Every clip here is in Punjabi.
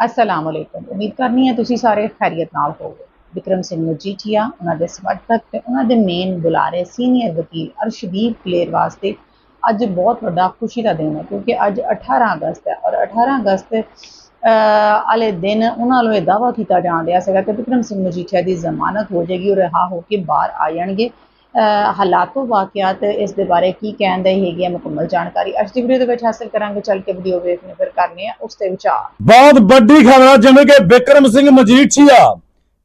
ਅਸਲਾਮ ਅਲੈਕੁਮ ਉਮੀਦ ਕਰਨੀ ਹੈ ਤੁਸੀਂ ਸਾਰੇ ਖੈਰੀਅਤ ਨਾਲ ਹੋਵੋਗੇ। ਵਿਕਰਮ ਸਿੰਘ ਮਜੀਠੀਆ ਉਹਨਾਂ ਦੇ ਸਮਰਥਕ ਤੇ ਉਹਨਾਂ ਦੇ ਮੇਨ ਬੁਲਾਰੇ ਸੀਨੀਅਰ ਵਕੀਲ ਅਰਸ਼ਦੀਪ ਕਲੇਰ ਵਾਸਤੇ ਅੱਜ ਬਹੁਤ ਵੱਡਾ ਖੁਸ਼ੀ ਦਾ ਦਿਨ ਹੈ ਕਿਉਂਕਿ ਅੱਜ 18 ਅਗਸਤ ਹੈ ਔਰ 18 ਅਗਸਤ ਅਹ, ਵਾਲੇ ਦਿਨ ਉਹਨਾਂ ਵੱਲੋਂ ਇਹ ਦਾਅਵਾ ਕੀਤਾ ਜਾਣ ਰਿਹਾ ਸੀਗਾ ਕਿ ਵਿਕਰਮ ਸਿੰਘ ਮਜੀਠੀਆ ਦੀ ਜ਼ਮਾਨਤ ਹੋ ਜਾਏਗੀ ਉਹ ਰਿਹਾ ਹੋ ਕੇ ਬਾਹਰ ਆ ਜਾਣਗੇ। ਅਹ, ਹਾਲਾਤੋ ਵਾਕਿਆਤ ਇਸ ਦੇ ਬਾਰੇ ਕੀ ਕਹਿੰਦੇ ਹੈਗੇ ਆ ਮੁਕੰਮਲ ਜਾਣਕਾਰੀ ਅੱਜ ਦੀ ਵੀਡੀਓ ਦੇ ਵਿੱਚ ਹਾਸਲ ਕਰਾਂਗੇ ਚੱਲ ਕੇ ਵੀਡੀਓ ਵੇਖਣੇ ਫਿਰ ਕਰਨੇ ਆ ਉਸ ਤੇ ਵਿਚਾਰ। ਬਹੁਤ ਵੱਡੀ ਖਬਰ ਆ ਜਿਵੇਂ ਕਿ ਵਿਕਰਮ ਸਿੰਘ ਮਜੀਠੀਆ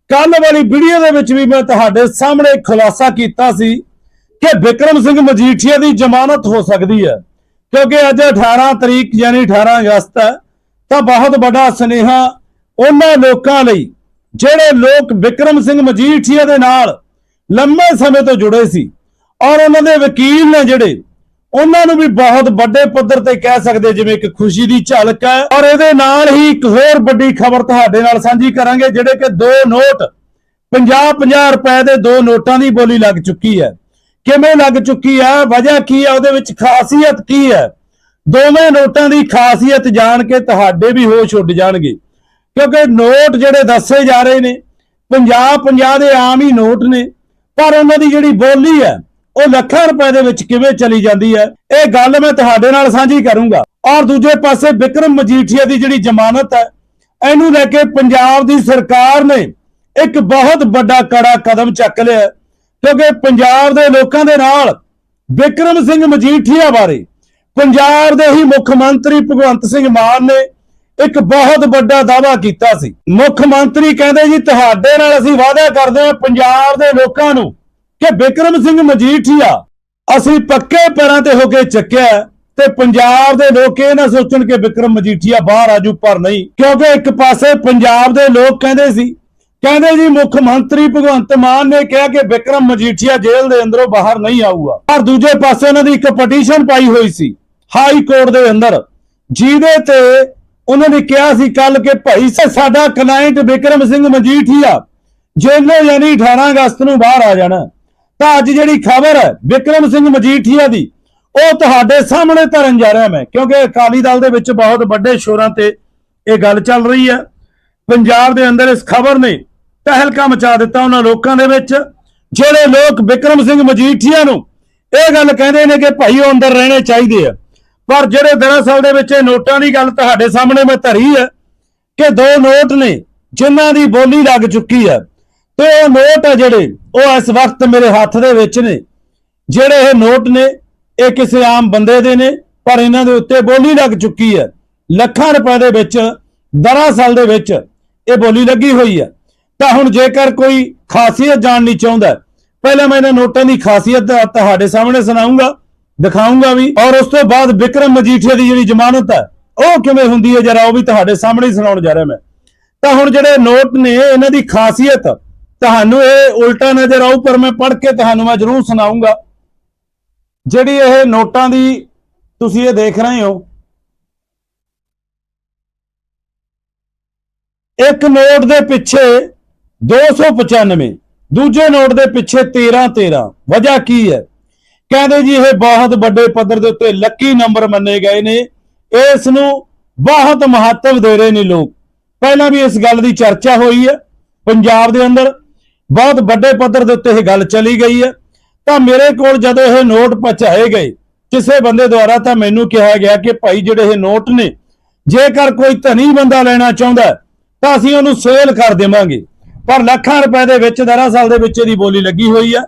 ਕੱਲ ਵਾਲੀ ਵੀਡੀਓ ਦੇ ਵਿੱਚ ਵੀ ਮੈਂ ਤੁਹਾਡੇ ਸਾਹਮਣੇ ਖੁਲਾਸਾ ਕੀਤਾ ਸੀ ਕਿ ਵਿਕਰਮ ਸਿੰਘ ਮਜੀਠੀਆ ਦੀ ਜ਼ਮਾਨਤ ਹੋ ਸਕਦੀ ਹੈ। ਕਿਉਂਕਿ ਅੱਜ 18 ਤਰੀਕ ਯਾਨੀ 18 ਅਗਸਤ ਹੈ ਤਾਂ ਬਹੁਤ ਵੱਡਾ ਸੁਨੇਹਾ ਉਹਨਾਂ ਲੋਕਾਂ ਲਈ ਜਿਹੜੇ ਲੋਕ ਵਿਕਰਮ ਸਿੰਘ ਮਜੀਠੀਆ ਦੇ ਨਾਲ ਲੰਮੇ ਸਮੇਂ ਤੋਂ ਜੁੜੇ ਸੀ ਔਰ ਉਹਨਾਂ ਦੇ ਵਕੀਲ ਨੇ ਜਿਹੜੇ, ਉਹਨਾਂ ਨੂੰ ਵੀ ਬਹੁਤ ਵੱਡੇ ਪੱਧਰ ਤੇ ਕਹਿ ਸਕਦੇ ਜਿਵੇਂ ਇੱਕ ਖੁਸ਼ੀ ਦੀ ਝਲਕ ਹੈ। ਔਰ ਇਹਦੇ ਨਾਲ ਹੀ ਇੱਕ ਹੋਰ ਵੱਡੀ ਖਬਰ ਤੁਹਾਡੇ ਨਾਲ ਸਾਂਝੀ ਕਰਾਂਗੇ, ਜਿਹੜੇ ਕਿ ਦੋ ਨੋਟ 50-50 ਰੁਪਏ ਦੇ ਦੋ ਨੋਟਾਂ ਦੀ ਬੋਲੀ ਲੱਗ ਚੁੱਕੀ ਹੈ। ਕਿਵੇਂ ਲੱਗ ਚੁੱਕੀ ਹੈ? ਵਜ੍ਹਾ ਕੀ ਹੈ? ਉਹਦੇ ਵਿੱਚ ਖਾਸੀਅਤ ਕੀ ਹੈ? ਦੋਵੇਂ ਨੋਟਾਂ ਦੀ ਖਾਸੀਅਤ ਜਾਣ ਕੇ ਤੁਹਾਡੇ ਵੀ ਹੋਸ਼ ਉੱਡ ਜਾਣਗੇ। ਕਿਉਂਕਿ ਨੋਟ ਜਿਹੜੇ ਦੱਸੇ ਜਾ ਰਹੇ ਨੇ 50-50 ਦੇ ਆਮ ਹੀ ਨੋਟ ਨੇ। ਪਰ ਉਹਨਾਂ ਦੀ ਜਿਹੜੀ ਬੋਲੀ ਹੈ, ਉਹ ਲੱਖਾਂ ਰੁਪਏ ਦੇ ਵਿੱਚ ਕਿਵੇਂ ਚਲੀ ਜਾਂਦੀ ਹੈ, ਇਹ ਗੱਲ ਮੈਂ ਤੁਹਾਡੇ ਨਾਲ ਸਾਂਝੀ ਕਰੂੰਗਾ। ਔਰ ਦੂਜੇ ਪਾਸੇ ਵਿਕਰਮ ਮਜੀਠੀਆ ਦੀ ਜਿਹੜੀ ਜ਼ਮਾਨਤ ਹੈ, ਇਹਨੂੰ ਲੈ ਕੇ ਪੰਜਾਬ ਦੀ ਸਰਕਾਰ ਨੇ ਇੱਕ ਬਹੁਤ ਵੱਡਾ ਕੜਾ ਕਦਮ ਚੱਕ ਲਿਆ ਕਿਉਂਕਿ ਪੰਜਾਬ ਦੇ ਲੋਕਾਂ ਦੇ ਨਾਲ ਵਿਕਰਮ ਸਿੰਘ ਮਜੀਠੀਆ ਬਾਰੇ, ਪੰਜਾਬ ਦੇ ਹੀ ਮੁੱਖ ਮੰਤਰੀ ਭਗਵੰਤ ਸਿੰਘ ਮਾਨ ਨੇ ਇੱਕ ਬਹੁਤ ਵੱਡਾ ਦਾਅਵਾ ਕੀਤਾ ਸੀ। ਮੁੱਖ ਮੰਤਰੀ ਕਹਿੰਦੇ ਜੀ, ਤੁਹਾਡੇ ਨਾਲ ਅਸੀਂ ਵਾਅਦਾ ਕਰਦੇ ਹਾਂ ਪੰਜਾਬ ਦੇ ਲੋਕਾਂ ਨੂੰ ਕਿ ਵਿਕਰਮ ਸਿੰਘ ਮਜੀਠੀਆ ਅਸੀਂ ਪੱਕੇ ਪੈਰਾਂ ਤੇ ਹੋ ਕੇ ਚੱਕਿਆ ਤੇ ਪੰਜਾਬ ਦੇ ਲੋਕ ਇਹ ਨਾ ਸੋਚਣ ਕਿ ਵਿਕਰਮ ਮਜੀਠੀਆ ਬਾਹਰ ਆਜੂ ਪਰ ਨਹੀਂ। ਕਿਉਂਕਿ ਇੱਕ ਪਾਸੇ ਪੰਜਾਬ ਦੇ ਲੋਕ ਕਹਿੰਦੇ ਸੀ, ਕਹਿੰਦੇ ਜੀ, ਮੁੱਖ ਮੰਤਰੀ ਭਗਵੰਤ ਮਾਨ ਨੇ ਕਿਹਾ ਕਿ ਵਿਕਰਮ ਮਜੀਠੀਆ ਜੇਲ੍ਹ ਦੇ ਅੰਦਰੋਂ ਬਾਹਰ ਨਹੀਂ ਆਊਗਾ। ਪਰ ਦੂਜੇ ਪਾਸੇ ਉਹਨਾਂ ਦੀ ਇੱਕ ਪਟੀਸ਼ਨ ਪਾਈ ਹੋਈ ਸੀ, ਹਾਈ ਕੋਰਟ ਦੇ ਅੰਦਰ। ਜਿਹਦੇ ਤੇ ਉਹਨਾਂ ਨੇ ਕਿਹਾ ਸੀ ਕੱਲ ਕਿ ਭਾਈ ਸਾ- ਸਾਡਾ ਕਲਾਇੰਟ ਵਿਕਰਮ ਸਿੰਘ ਮਜੀਠੀਆ ਜੇਲ੍ਹੋਂ ਯਾਨੀ 18 ਅਗਸਤ ਨੂੰ ਬਾਹਰ ਆ ਜਾਣਾ। ਤਾਂ ਅੱਜ ਜਿਹੜੀ ਖਬਰ ਹੈ ਵਿਕਰਮ ਸਿੰਘ ਮਜੀਠੀਆ ਦੀ, ਉਹ ਤੁਹਾਡੇ ਸਾਹਮਣੇ ਧਰਨ ਜਾ ਰਿਹਾ ਮੈਂ, ਕਿਉਂਕਿ ਅਕਾਲੀ ਦਲ ਦੇ ਵਿੱਚ ਬਹੁਤ ਵੱਡੇ ਸ਼ੋਰਾਂ ਤੇ ਇਹ ਗੱਲ ਚੱਲ ਰਹੀ ਹੈ। ਪੰਜਾਬ ਦੇ ਅੰਦਰ ਇਸ ਖਬਰ ਨੇ ਤਹਿਲਕਾ ਮਚਾ ਦਿੱਤਾ ਉਹਨਾਂ ਲੋਕਾਂ ਦੇ ਵਿੱਚ, ਜਿਹੜੇ ਲੋਕ ਵਿਕਰਮ ਸਿੰਘ ਮਜੀਠੀਆ ਨੂੰ। ਇਹ ਗੱਲ ਕਹਿੰਦੇ ਨੇ ਕਿ ਭਾਈ ਉਹ ਅੰਦਰ ਰਹਿਣੇ ਚਾਹੀਦੇ ਆ। ਪਰ ਜਿਹੜੇ ਦਰਅਸਲ ਦੇ ਵਿੱਚ ਇਹ ਨੋਟਾਂ ਦੀ ਗੱਲ ਤੁਹਾਡੇ ਸਾਹਮਣੇ ਮੈਂ ਧਰੀ ਹੈ ਕਿ ਦੋ ਨੋਟ ਨੇ ਜਿਨ੍ਹਾਂ ਦੀ ਬੋਲੀ ਲੱਗ ਚੁੱਕੀ ਹੈ ਤੇ ਉਹ ਨੋਟ ਹੈ ਜਿਹੜੇ ਉਹ ਇਸ ਵਕਤ ਮੇਰੇ ਹੱਥ ਦੇ ਵਿੱਚ ਨੇ। ਜਿਹੜੇ ਇਹ ਨੋਟ ਨੇ, ਇਹ ਕਿਸੇ ਆਮ ਬੰਦੇ ਦੇ ਨੇ, ਪਰ ਇਹਨਾਂ ਦੇ ਉੱਤੇ ਬੋਲੀ ਲੱਗ ਚੁੱਕੀ ਹੈ। ਲੱਖਾਂ ਰੁਪਏ ਦੇ ਵਿੱਚ ਦਰਅਸਲ ਦੇ ਵਿੱਚ ਇਹ ਬੋਲੀ ਲੱਗੀ ਹੋਈ ਹੈ। ਤਾਂ ਹੁਣ ਜੇਕਰ ਕੋਈ ਖਾਸੀਅਤ ਜਾਣਨੀ ਚਾਹੁੰਦਾ ਪਹਿਲਾਂ ਮੈਂ ਇਹਨਾਂ ਨੋਟਾਂ ਦੀ ਖਾਸੀਅਤ ਤੁਹਾਡੇ ਸਾਹਮਣੇ ਸੁਣਾਉਂਗਾ ਦਿਖਾਉਂਗਾ ਵੀ। ਔਰ ਉਸ ਤੋਂ ਬਾਅਦ ਵਿਕਰਮ ਮਜੀਠੀਆ ਦੀ ਜਿਹੜੀ ਜ਼ਮਾਨਤ ਹੈ, ਉਹ ਕਿਵੇਂ ਹੁੰਦੀ ਹੈ? ਜਰਾ ਉਹ ਵੀ ਤੁਹਾਡੇ ਸਾਹਮਣੇ ਸੁਣਾਉਣ ਜਾ ਰਿਹਾ ਮੈਂ। ਤਾਂ ਹੁਣ ਜਿਹੜੇ ਨੋਟ ਨੇ, ਇਹਨਾਂ ਦੀ ਖਾਸੀਅਤ, ਤੁਹਾਨੂੰ ਇਹ ਉਲਟਾ ਨਜ਼ਰ ਆਊ, ਪਰ ਮੈਂ ਪੜ੍ਹ ਕੇ ਤੁਹਾਨੂੰ ਮੈਂ ਜ਼ਰੂਰ ਸੁਣਾਉਂਗਾ ਜਿਹੜੀ ਇਹ ਨੋਟਾਂ ਦੀ ਤੁਸੀਂ ਇਹ ਦੇਖ ਰਹੇ ਹੋ, ਇੱਕ ਨੋਟ ਦੇ ਪਿੱਛੇ 295 ਦੂਜੇ ਨੋਟ ਦੇ ਪਿੱਛੇ 13 13 ਵਜ੍ਹਾ ਕੀ ਹੈ? ਕਹਿੰਦੇ ਜੀ ਇਹ ਬਹੁਤ ਵੱਡੇ ਪੱਧਰ ਦੇ ਉੱਤੇ ਲੱਕੀ ਨੰਬਰ ਮੰਨੇ ਗਏ ਨੇ। ਇਸ ਨੂੰ ਬਹੁਤ ਮਹੱਤਵ ਦੇ ਰਹੇ ਨੇ ਲੋਕ। ਪਹਿਲਾਂ ਵੀ ਇਸ ਗੱਲ ਦੀ ਚਰਚਾ ਹੋਈ ਹੈ ਪੰਜਾਬ ਦੇ ਅੰਦਰ। ਬਹੁਤ ਵੱਡੇ ਪੱਧਰ ਦੇ ਉੱਤੇ ਇਹ ਗੱਲ ਚਲੀ ਗਈ ਹੈ। ਤਾਂ ਮੇਰੇ ਕੋਲ ਜਦੋਂ ਇਹ ਨੋਟ ਪਹੁੰਚਾਏ ਗਏ, ਕਿਸੇ ਬੰਦੇ ਦੁਆਰਾ ਤਾਂ ਮੈਨੂੰ ਕਿਹਾ ਗਿਆ ਕਿ ਭਾਈ ਜਿਹੜੇ ਇਹ ਨੋਟ ਨੇ, ਜੇਕਰ ਕੋਈ ਧਨੀ ਬੰਦਾ ਲੈਣਾ ਚਾਹੁੰਦਾ ਤਾਂ ਅਸੀਂ ਉਹਨੂੰ ਸੇਲ ਕਰ ਦੇਵਾਂਗੇ। ਪਰ ਲੱਖਾਂ ਰੁਪਏ ਦੇ ਵਿੱਚ ਦਰਅਸਲ ਦੇ ਵਿੱਚ ਇਹਦੀ ਬੋਲੀ ਲੱਗੀ ਹੋਈ ਆ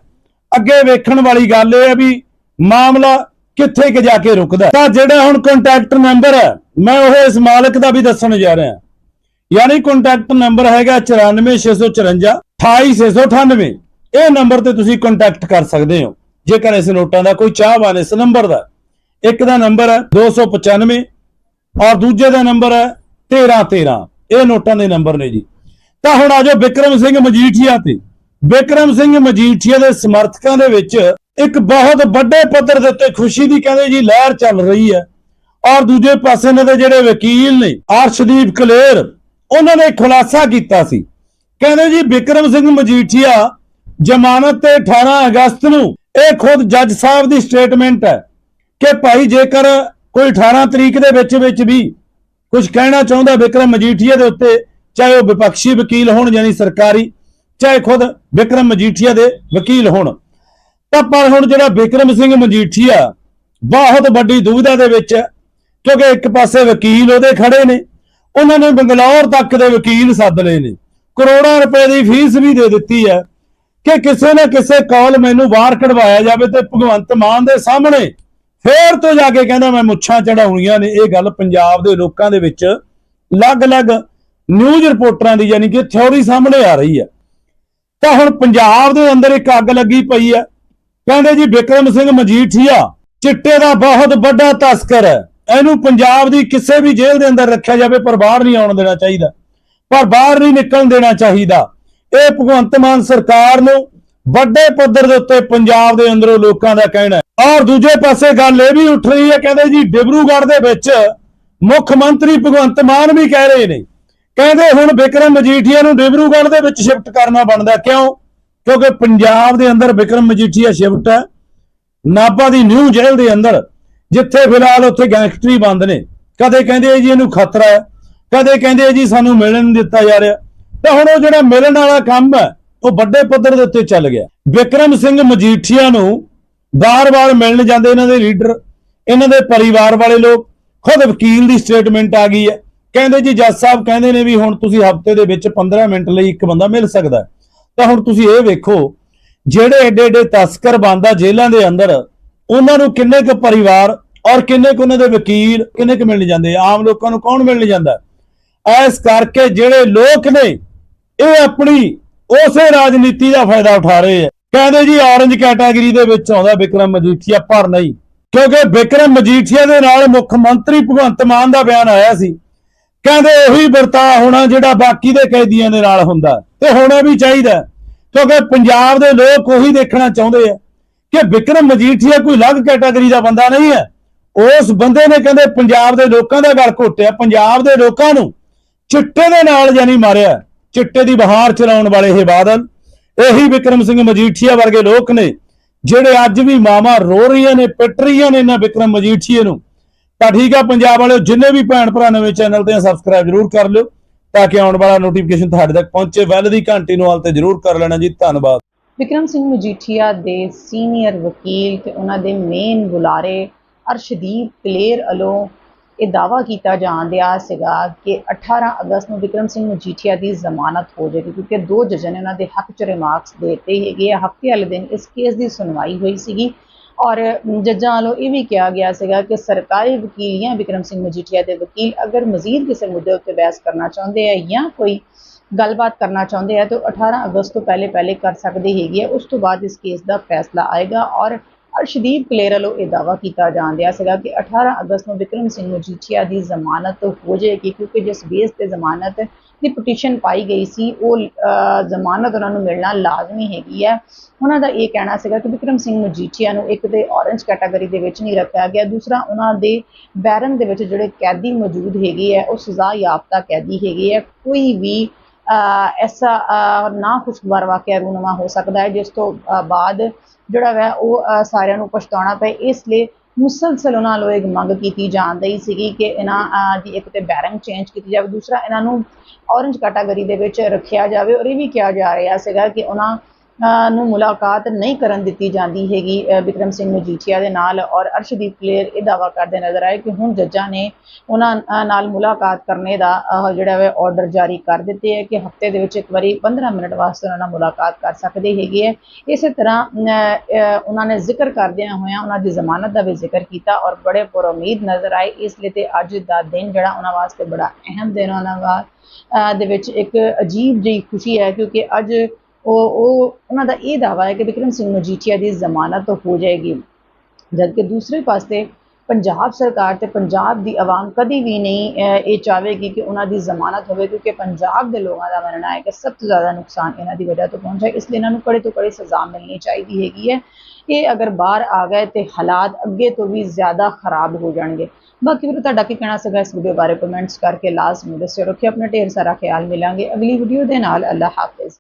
ਅੱਗੇ ਵੇਖਣ ਵਾਲੀ ਗੱਲ ਇਹ ਹੈ ਵੀ ਮਾਮਲਾ ਕਿੱਥੇ ਕਿ ਜਾ ਕੇ ਰੁਕਦਾ ਤਾਂ ਜਿਹੜਾ ਹੁਣ ਕੰਟੈਕਟ ਨੰਬਰ ਹੈ, ਮੈਂ ਉਹ ਇਸ ਮਾਲਕ ਦਾ ਵੀ ਦੱਸਣ ਜਾ ਰਿਹਾ। ਯਾਨੀ ਕੰਟੈਕਟ ਨੰਬਰ ਹੈਗਾ 94654 28698 ਇਹ ਨੰਬਰ ਤੇ ਤੁਸੀਂ ਕੰਟੈਕਟ ਕਰ ਸਕਦੇ ਹੋ। ਜੇਕਰ ਇਸ ਨੋਟਾਂ ਦਾ ਕੋਈ ਚਾਹਵਾਨ ਇਸ ਨੰਬਰ ਦਾ ਇੱਕ ਦਾ ਨੰਬਰ ਹੈ 295 ਔਰ ਦੂਜੇ ਦਾ ਨੰਬਰ ਹੈ 1313 ਇਹ ਨੋਟਾਂ ਦੇ ਨੰਬਰ ਨੇ ਜੀ। ਤਾਂ ਹੁਣ ਆਜੋ ਵਿਕਰਮ ਸਿੰਘ ਮਜੀਠੀਆ ਤੇ। ਬਿਕਰਮ ਸਿੰਘ ਮਜੀਠੀਆ ਦੇ ਸਮਰਥਕਾਂ ਦੇ ਵਿੱਚ ਇੱਕ ਬਹੁਤ ਵੱਡੇ ਪੱਧਰ ਦੇ ਉੱਤੇ ਖੁਸ਼ੀ ਦੀ ਕਹਿੰਦੇ ਜੀ ਲਹਿਰ ਚੱਲ ਰਹੀ ਹੈ। ਔਰ ਦੂਜੇ ਪਾਸੇ ਇਹਨਾਂ ਦੇ ਜਿਹੜੇ ਵਕੀਲ ਨੇ, ਅਰਸ਼ਦੀਪ ਕਲੇਰ, ਉਹਨਾਂ ਨੇ ਖੁਲਾਸਾ ਕੀਤਾ ਸੀ। ਕਹਿੰਦੇ ਜੀ ਬਿਕਰਮ ਸਿੰਘ ਮਜੀਠੀਆ ਜ਼ਮਾਨਤ ਤੇ 18 ਅਗਸਤ ਨੂੰ ਇਹ ਖੁਦ ਜੱਜ ਸਾਹਿਬ ਦੀ ਸਟੇਟਮੈਂਟ ਹੈ ਕਿ ਭਾਈ ਜੇਕਰ ਕੋਈ 18 ਤਰੀਕ ਦੇ ਵਿੱਚ ਵਿੱਚ ਵੀ ਕੁਝ ਕਹਿਣਾ ਚਾਹੁੰਦਾ ਬਿਕਰਮ ਮਜੀਠੀਆ ਦੇ ਉੱਤੇ, ਚਾਹੇ ਉਹ ਵਿਪਕਸ਼ੀ ਵਕੀਲ ਹੋਣ ਯਾਨੀ ਸਰਕਾਰੀ ਚਾਹੇ ਖੁਦ ਵਿਕਰਮ ਮਜੀਠੀਆ ਦੇ ਵਕੀਲ ਹੋਣ। ਤਾਂ ਪਰ ਹੁਣ ਜਿਹੜਾ ਵਿਕਰਮ ਸਿੰਘ ਮਜੀਠੀਆ ਬਹੁਤ ਵੱਡੀ ਦੁਵਿਧਾ ਦੇ ਵਿੱਚ ਹੈ, ਕਿਉਂਕਿ ਇੱਕ ਪਾਸੇ ਵਕੀਲ ਉਹਦੇ ਖੜੇ ਨੇ, ਉਹਨਾਂ ਨੇ ਬੰਗਲੌਰ ਤੱਕ ਦੇ ਵਕੀਲ ਸੱਦ ਲਏ ਨੇ। ਕਰੋੜਾਂ ਰੁਪਏ ਦੀ ਫੀਸ ਵੀ ਦੇ ਦਿੱਤੀ ਹੈ ਕਿ ਕਿਸੇ ਨਾ ਕਿਸੇ ਕਾਲ ਮੈਨੂੰ ਬਾਹਰ ਕਢਵਾਇਆ ਜਾਵੇ ਤੇ ਭਗਵੰਤ ਮਾਨ ਦੇ ਸਾਹਮਣੇ ਫੇਰ ਤੋਂ ਜਾ ਕੇ ਕਹਿੰਦਾ ਮੈਂ ਮੁੱਛਾਂ ਚੜਾਉਣੀਆਂ ਨੇ। ਇਹ ਗੱਲ ਪੰਜਾਬ ਦੇ ਲੋਕਾਂ ਦੇ ਵਿੱਚ ਅਲੱਗ-ਅਲੱਗ ਨਿਊਜ਼ ਰਿਪੋਰਟਰਾਂ ਦੀ ਯਾਨੀ ਕਿ ਥਿਉਰੀ ਸਾਹਮਣੇ ਆ ਰਹੀ ਹੈ। ਤਾਂ ਹੁਣ ਪੰਜਾਬ ਦੇ ਅੰਦਰ ਇੱਕ ਅੱਗ ਲੱਗੀ ਪਈ ਹੈ। ਕਹਿੰਦੇ ਜੀ ਵਿਕਰਮ ਸਿੰਘ ਮਜੀਠੀਆ ਚਿੱਟੇ ਦਾ ਬਹੁਤ ਵੱਡਾ ਤਸਕਰ ਹੈ। ਇਹਨੂੰ ਪੰਜਾਬ ਦੀ ਕਿਸੇ ਵੀ ਜੇਲ੍ਹ ਦੇ ਅੰਦਰ ਰੱਖਿਆ ਜਾਵੇ, ਪਰ ਬਾਹਰ ਨਹੀਂ ਆਉਣ ਦੇਣਾ ਚਾਹੀਦਾ। ਪਰ ਬਾਹਰ ਨਹੀਂ ਨਿਕਲਣ ਦੇਣਾ ਚਾਹੀਦਾ। ਇਹ ਭਗਵੰਤ ਮਾਨ ਸਰਕਾਰ ਨੂੰ ਵੱਡੇ ਪੱਧਰ ਦੇ ਉੱਤੇ ਪੰਜਾਬ ਦੇ ਅੰਦਰੋਂ ਲੋਕਾਂ ਦਾ ਕਹਿਣਾ ਔਰ ਦੂਜੇ ਪਾਸੇ ਗੱਲ ਇਹ ਵੀ ਉੱਠ ਰਹੀ ਹੈ, ਕਹਿੰਦੇ ਜੀ, ਡਿਬਰੂਗੜ੍ਹ ਦੇ ਵਿੱਚ ਮੁੱਖ ਮੰਤਰੀ ਭਗਵੰਤ ਮਾਨ ਵੀ ਕਹਿ ਰਹੇ ਨੇ। ਕਹਿੰਦੇ ਹੁਣ ਵਿਕਰਮ ਮਜੀਠੀਆ ਨੂੰ ਡਿਬਰੂਗੜ੍ਹ ਦੇ ਵਿੱਚ ਸ਼ਿਫਟ ਕਰਨਾ ਬਣਦਾ ਕਿਉਂ? ਕਿਉਂਕਿ ਪੰਜਾਬ ਦੇ ਅੰਦਰ ਵਿਕਰਮ ਮਜੀਠੀਆ ਸ਼ਿਫਟ ਹੈ। ਨਾਭਾ ਦੀ ਨਿਊ ਜੇਲ੍ਹ ਦੇ ਅੰਦਰ, ਜਿੱਥੇ ਫਿਲਹਾਲ ਉੱਥੇ ਗੈਂਗਸਟਰੀ ਬੰਦ ਨੇ। ਕਦੇ ਕਹਿੰਦੇ ਜੀ ਇਹਨੂੰ ਖਤਰਾ ਹੈ, ਕਦੇ ਕਹਿੰਦੇ ਜੀ ਸਾਨੂੰ ਮਿਲਣ ਨਹੀਂ ਦਿੱਤਾ ਜਾ ਰਿਹਾ। ਤਾਂ ਹੁਣ ਉਹ ਜਿਹੜਾ ਮਿਲਣ ਵਾਲਾ ਕੰਮ ਹੈ, ਉਹ ਵੱਡੇ ਪੱਧਰ ਦੇ ਉੱਤੇ ਚੱਲ ਗਿਆ। ਵਿਕਰਮ ਸਿੰਘ ਮਜੀਠੀਆ ਨੂੰ ਬਾਰ-ਬਾਰ ਮਿਲਣ ਜਾਂਦੇ ਇਹਨਾਂ ਦੇ ਲੀਡਰ, ਇਹਨਾਂ ਦੇ ਪਰਿਵਾਰ ਵਾਲੇ ਲੋਕ। ਖੁਦ ਵਕੀਲ ਦੀ ਸਟੇਟਮੈਂਟ ਆ ਗਈ ਹੈ। ਕਹਿੰਦੇ ਜੀ ਜੱਜ ਸਾਹਿਬ ਕਹਿੰਦੇ ਨੇ ਵੀ ਹੁਣ ਤੁਸੀਂ ਹਫ਼ਤੇ ਦੇ ਵਿੱਚ 15 ਮਿੰਟ ਲਈ ਇੱਕ ਬੰਦਾ ਮਿਲ ਸਕਦਾ ਤਾਂ ਹੁਣ ਤੁਸੀਂ ਇਹ ਵੇਖੋ, ਜਿਹੜੇ ਐਡੇ ਐਡੇ ਤਸਕਰ ਬੰਦਾ ਜੇਲ੍ਹਾਂ ਦੇ ਅੰਦਰ, ਉਹਨਾਂ ਨੂੰ ਕਿੰਨੇ ਕੁ ਪਰਿਵਾਰ ਔਰ ਕਿੰਨੇ ਕੁ ਉਹਨਾਂ ਦੇ ਵਕੀਲ, ਕਿੰਨੇ ਕੁ ਮਿਲਣ ਜਾਂਦੇ? ਆਮ ਲੋਕਾਂ ਨੂੰ ਕੌਣ ਮਿਲਣ ਜਾਂਦਾ? ਐਸ ਕਰਕੇ ਜਿਹੜੇ ਲੋਕ ਨੇ, ਇਹ ਆਪਣੀ ਉਸੇ ਰਾਜਨੀਤੀ ਦਾ ਫਾਇਦਾ ਉਠਾ ਰਹੇ ਆ ਕਹਿੰਦੇ ਜੀ ਔਰੰਜ ਕੈਟਾਗਰੀ ਦੇ ਵਿੱਚ ਆਉਂਦਾ ਵਿਕਰਮ ਮਜੀਠੀਆ, ਪਰ ਨਹੀਂ। ਕਿਉਂਕਿ ਵਿਕਰਮ ਮਜੀਠੀਆ ਦੇ ਨਾਲ ਮੁੱਖ ਮੰਤਰੀ ਭਗਵੰਤ ਮਾਨ ਦਾ ਬਿਆਨ ਆਇਆ ਸੀ। ਕਹਿੰਦੇ ਉਹੀ ਵਰਤਾਅ ਹੋਣਾ ਜਿਹੜਾ ਬਾਕੀ ਦੇ ਕੈਦੀਆਂ ਦੇ ਨਾਲ ਹੁੰਦਾ ਤੇ ਹੋਣਾ ਵੀ ਚਾਹੀਦਾ ਕਿਉਂਕਿ ਪੰਜਾਬ ਦੇ ਲੋਕ ਉਹੀ ਦੇਖਣਾ ਚਾਹੁੰਦੇ ਆ ਕਿ ਵਿਕਰਮ ਮਜੀਠੀਆ ਕੋਈ ਅਲੱਗ ਕੈਟਾਗਰੀ ਦਾ ਬੰਦਾ ਨਹੀਂ ਹੈ। ਉਸ ਬੰਦੇ ਨੇ ਕਹਿੰਦੇ ਪੰਜਾਬ ਦੇ ਲੋਕਾਂ ਦਾ ਗਲ ਘੋਟਿਆ, ਪੰਜਾਬ ਦੇ ਲੋਕਾਂ ਨੂੰ ਚਿੱਟੇ ਦੇ ਨਾਲ ਜਾਨੀ ਮਾਰਿਆ। ਚਿੱਟੇ ਦੀ ਬਹਾਰ ਚਲਾਉਣ ਵਾਲੇ ਇਹ ਬਾਦਲ, ਇਹੀ ਵਿਕਰਮ ਸਿੰਘ ਮਜੀਠੀਆ ਵਰਗੇ ਲੋਕ ਨੇ, ਜਿਹੜੇ ਅੱਜ ਵੀ ਮਾਮਾ ਰੋ ਰਹੀਆਂ ਨੇ, ਪਿੱਟ ਰਹੀਆਂ ਨੇ ਇਹਨਾਂ ਵਿਕਰਮ ਮਜੀਠੀਏ ਨੂੰ। ਤਾਂ ਠੀਕ ਆ, ਪੰਜਾਬ ਵਾਲਿਓ, ਜਿੰਨੇ ਵੀ ਭੈਣ ਭਰਾ ਨਵੇਂ ਚੈਨਲ ਤੇ ਸਬਸਕ੍ਰਾਈਬ ਜਰੂਰ ਕਰ ਲਿਓ ਤਾਂ ਕਿ ਆਉਣ ਵਾਲਾ ਨੋਟੀਫਿਕੇਸ਼ਨ ਤੁਹਾਡੇ ਤੱਕ ਪਹੁੰਚੇ। ਵੈਲ ਦੀ ਘੰਟੀ ਨੂੰ ਹਾਲ ਤੇ ਜਰੂਰ ਕਰ ਲੈਣਾ ਜੀ। ਧੰਨਵਾਦ। ਵਿਕਰਮ ਸਿੰਘ ਮਜੀਠੀਆ ਦੇ ਸੀਨੀਅਰ ਵਕੀਲ ਤੇ ਉਹਨਾਂ ਦੇ ਮੇਨ ਬੁਲਾਰੇ ਅਰਸ਼ਦੀਪ ਕਲੇਰ ਵੱਲੋਂ ਇਹ ਦਾਵਾ ਕੀਤਾ ਜਾਣ ਦਿਆ ਸੀਗਾ ਕਿ 18 ਅਗਸਤ ਨੂੰ ਵਿਕਰਮ ਸਿੰਘ ਮਜੀਠੀਆ ਦੀ ਜ਼ਮਾਨਤ ਹੋ ਜਾਏਗੀ, ਕਿਉਂਕਿ ਦੋ ਜੱਜਾਂ ਨੇ ਉਹਨਾਂ ਦੇ ਹੱਕ 'ਚ ਰਿਮਾਰਕਸ ਦਿੱਤੇ ਹੈਗੇ ਆ। ਹਫ਼ਤੇ ਵਾਲੇ ਦਿਨ ਇਸ ਕੇਸ ਦੀ ਸੁਣਵਾਈ ਹੋਈ ਸੀਗੀ। ਔਰ ਜੱਜਾਂ ਵੱਲੋਂ ਇਹ ਵੀ ਕਿਹਾ ਗਿਆ ਸੀਗਾ ਕਿ ਸਰਕਾਰੀ ਵਕੀਲ ਜਾਂ ਵਿਕਰਮ ਸਿੰਘ ਮਜੀਠੀਆ ਦੇ ਵਕੀਲ ਅਗਰ ਮਜ਼ੀਦ ਕਿਸੇ ਮੁੱਦੇ ਉੱਤੇ ਬਹਿਸ ਕਰਨਾ ਚਾਹੁੰਦੇ ਆ ਜਾਂ ਕੋਈ ਗੱਲਬਾਤ ਕਰਨਾ ਚਾਹੁੰਦੇ ਆ, ਤਾਂ 18 ਅਗਸਤ ਤੋਂ ਪਹਿਲੇ ਪਹਿਲੇ ਕਰ ਸਕਦੇ ਹੈਗੇ ਆ। ਉਸ ਤੋਂ ਬਾਅਦ ਇਸ ਕੇਸ ਦਾ ਫੈਸਲਾ ਆਏਗਾ ਔਰ ਅਰਸ਼ਦੀਪ ਕਲੇਰ ਵੱਲੋਂ ਇਹ ਦਾਵਾ ਕੀਤਾ ਜਾਣ ਦਿਆ ਸੀਗਾ ਕਿ 18 ਅਗਸਤ ਨੂੰ ਵਿਕਰਮ ਸਿੰਘ ਮਜੀਠੀਆ ਦੀ ਜ਼ਮਾਨਤ ਹੋ ਜਾਏਗੀ, ਕਿਉਂਕਿ ਜਿਸ ਬੇਸ ਤੇ ਜ਼ਮਾਨਤ ਦੀ ਪਟੀਸ਼ਨ ਪਾਈ ਗਈ ਸੀ, ਉਹ ਜ਼ਮਾਨਤ ਉਹਨਾਂ ਨੂੰ ਮਿਲਣਾ ਲਾਜ਼ਮੀ ਹੈਗੀ ਹੈ। ਉਹਨਾਂ ਦਾ ਇਹ ਕਹਿਣਾ ਸੀਗਾ ਕਿ ਵਿਕਰਮ ਸਿੰਘ ਮਜੀਠੀਆ ਨੂੰ ਇੱਕ ਤੇ ਔਰੰਜ ਕੈਟਾਗਰੀ ਦੇ ਵਿੱਚ ਨਹੀਂ ਰੱਖਿਆ ਗਿਆ, ਦੂਸਰਾ ਉਹਨਾਂ ਦੇ ਬੈਰਨ ਦੇ ਵਿੱਚ ਜਿਹੜੇ ਕੈਦੀ ਮੌਜੂਦ ਹੈਗੇ ਹੈ, ਉਹ ਸਜ਼ਾ ਯਾਫਤਾ ਕੈਦੀ ਹੈਗੇ ਹੈ। ਕੋਈ ਵੀ ਐਸਾ ਨਾ ਖੁਸ਼ਗਵਾਰ ਵਾਕਿਆ ਰੂਨਮਾ ਹੋ ਸਕਦਾ ਹੈ, ਜਿਸ ਤੋਂ ਬਾਅਦ ਜਿਹੜਾ ਵੈ ਉਹ ਸਾਰਿਆਂ ਨੂੰ ਪਛਤਾਉਣਾ ਪਏ। ਇਸ ਲਈ ਮੁਸਲਸਲ ਉਹਨਾਂ ਵੱਲੋਂ ਇੱਕ ਮੰਗ ਕੀਤੀ ਜਾਂਦੀ ਰਹੀ ਸੀਗੀ ਕਿ ਇਹਨਾਂ ਦੀ ਇੱਕ ਤੇ ਬੈਰਿੰਗ ਚੇਂਜ ਕੀਤੀ ਜਾਵੇ, ਦੂਸਰਾ ਇਹਨਾਂ ਨੂੰ ਔਰੰਜ ਕੈਟਾਗਰੀ ਦੇ ਵਿੱਚ ਰੱਖਿਆ ਜਾਵੇ ਔਰ ਇਹ ਵੀ ਕਿਹਾ ਜਾ ਰਿਹਾ ਸੀਗਾ ਕਿ ਉਹਨਾਂ ਨੂੰ ਮੁਲਾਕਾਤ ਨਹੀਂ ਕਰਨ ਦਿੱਤੀ ਜਾਂਦੀ ਹੈਗੀ ਅਹ, ਵਿਕਰਮ ਸਿੰਘ ਮਜੀਠੀਆ ਦੇ ਨਾਲ ਔਰ ਅਰਸ਼ਦੀਪ ਕਲੇਰ ਇਹ ਦਾਵਾ ਕਰਦੇ ਨਜ਼ਰ ਆਏ ਕਿ ਹੁਣ ਜੱਜਾਂ ਨੇ ਉਹਨਾਂ ਨਾਲ ਮੁਲਾਕਾਤ ਕਰਨੇ ਦਾ ਜਿਹੜਾ ਵੇ ਆਰਡਰ ਜਾਰੀ ਕਰ ਦਿੱਤੇ ਹੈ ਕਿ ਹਫ਼ਤੇ ਦੇ ਵਿੱਚ ਇੱਕ ਵਾਰੀ 15 ਮਿੰਟ ਵਾਸਤੇ ਉਹਨਾਂ ਨਾਲ ਮੁਲਾਕਾਤ ਕਰ ਸਕਦੇ ਹੈਗੇ ਹੈ ਇਸੇ ਤਰ੍ਹਾਂ ਉਹਨਾਂ ਨੇ ਜ਼ਿਕਰ ਕਰਦਿਆਂ ਹੋਇਆਂ ਉਹਨਾਂ ਦੀ ਜ਼ਮਾਨਤ ਦਾ ਵੀ ਜ਼ਿਕਰ ਕੀਤਾ ਔਰ ਬੜੇ ਪੁਰ ਉਮੀਦ ਨਜ਼ਰ ਆਏ। ਇਸ ਲਈ ਤੇ ਅੱਜ ਦਾ ਦਿਨ ਜਿਹੜਾ ਉਹਨਾਂ ਵਾਸਤੇ ਬੜਾ ਅਹਿਮ ਦਿਨ ਉਹਨਾਂ ਵਾ ਦੇ ਵਿੱਚ ਇੱਕ ਅਜੀਬ ਜਿਹੀ ਖੁਸ਼ੀ ਹੈ ਕਿਉਂਕਿ ਅੱਜ ਉਹ ਉਹ, ਉਹਨਾਂ ਦਾ ਇਹ ਦਾਵਾ ਹੈ ਕਿ ਵਿਕਰਮ ਸਿੰਘ ਮਜੀਠੀਆ ਦੀ ਜ਼ਮਾਨਤ ਹੋ ਜਾਏਗੀ। ਜਦਕਿ ਦੂਸਰੇ ਪਾਸੇ ਪੰਜਾਬ ਸਰਕਾਰ ਤੇ ਪੰਜਾਬ ਦੀ ਆਵਾਮ ਕਦੀ ਵੀ ਨਹੀਂ ਇਹ ਚਾਹੇਗੀ ਕਿ ਉਹਨਾਂ ਦੀ ਜ਼ਮਾਨਤ ਹੋਵੇ, ਕਿਉਂਕਿ ਪੰਜਾਬ ਦੇ ਲੋਕਾਂ ਦਾ ਮੰਨਣਾ ਹੈ ਕਿ ਸਭ ਤੋਂ ਜ਼ਿਆਦਾ ਨੁਕਸਾਨ ਇਹਨਾਂ ਦੀ ਵਜ੍ਹਾ ਤੋਂ ਪਹੁੰਚਾ ਇਸ ਲਈ ਇਹਨਾਂ ਨੂੰ ਕੜੇ ਤੋਂ ਕੜੇ ਸਜ਼ਾ ਮਿਲਣੀ ਚਾਹੀਦੀ ਹੈਗੀ ਹੈ। ਇਹ ਅਗਰ ਬਾਹਰ ਆ ਗਏ ਤੇ ਹਾਲਾਤ ਅੱਗੇ ਤੋਂ ਵੀ ਜ਼ਿਆਦਾ ਖਰਾਬ ਹੋ ਜਾਣਗੇ। ਬਾਕੀ ਵੀਰੋ, ਤੁਹਾਡਾ ਕੀ ਕਹਿਣਾ ਸੀਗਾ ਇਸ ਵੀਡੀਓ ਬਾਰੇ? ਕਮੈਂਟਸ ਕਰਕੇ ਲਾਜ਼ਮੀ ਦੱਸਿਓ। ਰੱਖਿਓ, ਆਪਣਾ ਢੇਰ ਸਾਰਾ ਖਿਆਲ ਮਿਲਾਂਗੇ। ਅਗਲੀ ਵੀਡੀਓ ਦੇ ਨਾਲ ਅੱਲਾ ਹਾਫਿਜ਼।